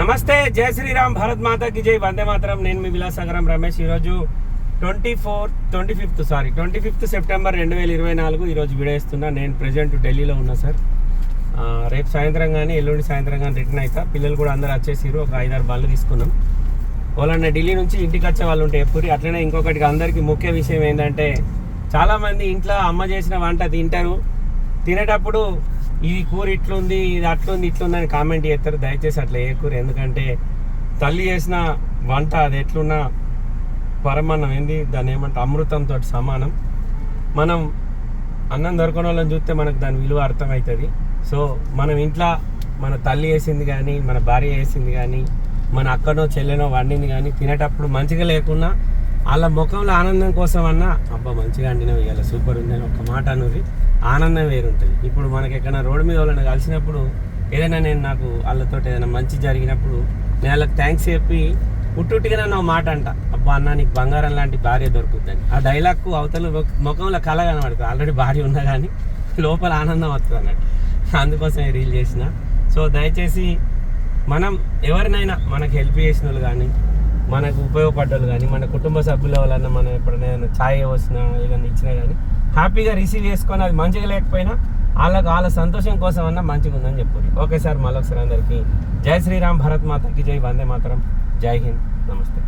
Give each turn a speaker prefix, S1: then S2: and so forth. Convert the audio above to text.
S1: నమస్తే జై శ్రీరామ్ భారత్ మాతాకి జై. వందే మాతరం. నేను మీ విలాసాగరం రమేష్. ఈరోజు twenty four twenty fifth sorry twenty fifth September రెండు వేల ఇరవై నాలుగు ఈరోజు విడేస్తున్నా నేను ప్రజెంట్ ఢిల్లీలో ఉన్నా సార్. రేపు సాయంత్రం కానీ ఎల్లుండి సాయంత్రం కానీ రిటర్న్ అవుతా పిల్లలు కూడా అందరు వచ్చేసారు ఒక ఐదారు బాళ్ళు తీసుకున్నాం. వాళ్ళన్న ఢిల్లీ నుంచి ఇంటికి వచ్చే వాళ్ళు ఉంటే ఎప్పుడు. అట్లనే ఇంకొకటి అందరికీ ముఖ్య విషయం ఏంటంటే చాలామంది ఇంట్లో అమ్మ చేసిన వంట తింటారు. తినేటప్పుడు ఇది కూర ఇట్లుంది ఇది అట్లుంది ఇట్లుంది అని కామెంట్ చేస్తారు. దయచేసి అట్లా ఏ కూర ఎందుకంటే తల్లి చేసిన వంట అది ఎట్లున్నా పరమాన్నం. ఏంది? దాన్ని ఏమంటే అమృతంతో సమానం. మనం అన్నం దొరకని వాళ్ళని చూస్తే మనకు దాని విలువ అర్థమవుతుంది. సో మనం ఇంట్లో మన తల్లి వేసింది కానీ మన భార్య వేసింది కానీ మన అక్కనో చెల్లెనో వండింది కానీ తినేటప్పుడు మంచిగా లేకున్నా వాళ్ళ ముఖంలో ఆనందం కోసం అన్నా అబ్బా మంచిగా వండినవి ఇవాళ సూపర్ ఉంది అని ఒక మాట అనేది ఆనందం వేరుంటుంది. ఇప్పుడు మనకి ఎక్కడైనా రోడ్డు మీద వాళ్ళని కలిసినప్పుడు ఏదైనా నేను నాకు వాళ్ళతో ఏదైనా మంచి జరిగినప్పుడు నేను వాళ్ళకి థ్యాంక్స్ చెప్పి ఉట్టుట్టిగా నన్ను ఒక మాట అంట. అబ్బా అన్న నీకు బంగారం లాంటి భార్య దొరుకుతుందని. ఆ డైలాగ్కు అవతల ముఖంలో కళ కనబడుతుంది. ఆల్రెడీ భార్య ఉన్నా కానీ లోపల ఆనందం వస్తుంది అన్నట్టు. అందుకోసం రీల్ చేసిన. సో దయచేసి మనం ఎవరినైనా మనకు హెల్ప్ చేసిన వాళ్ళు కానీ మనకు ఉపయోగపడ్డాలు కానీ మన కుటుంబ సభ్యుల వలన మనం ఎప్పుడైనా ఏదైనా ఛాయ్ వచ్చినా ఏదైనా ఇచ్చినా కానీ హ్యాపీగా రిసీవ్ చేసుకొని అది మంచిగా లేకపోయినా వాళ్ళకి వాళ్ళ సంతోషం కోసం అన్నా మంచిగా ఉందని చెప్పారు ఓకే సార్ మళ్ళొకసారి అందరికీ జై శ్రీరామ్ భరత్ మాతకి జై వందే మాతరం జై హింద్ నమస్తే.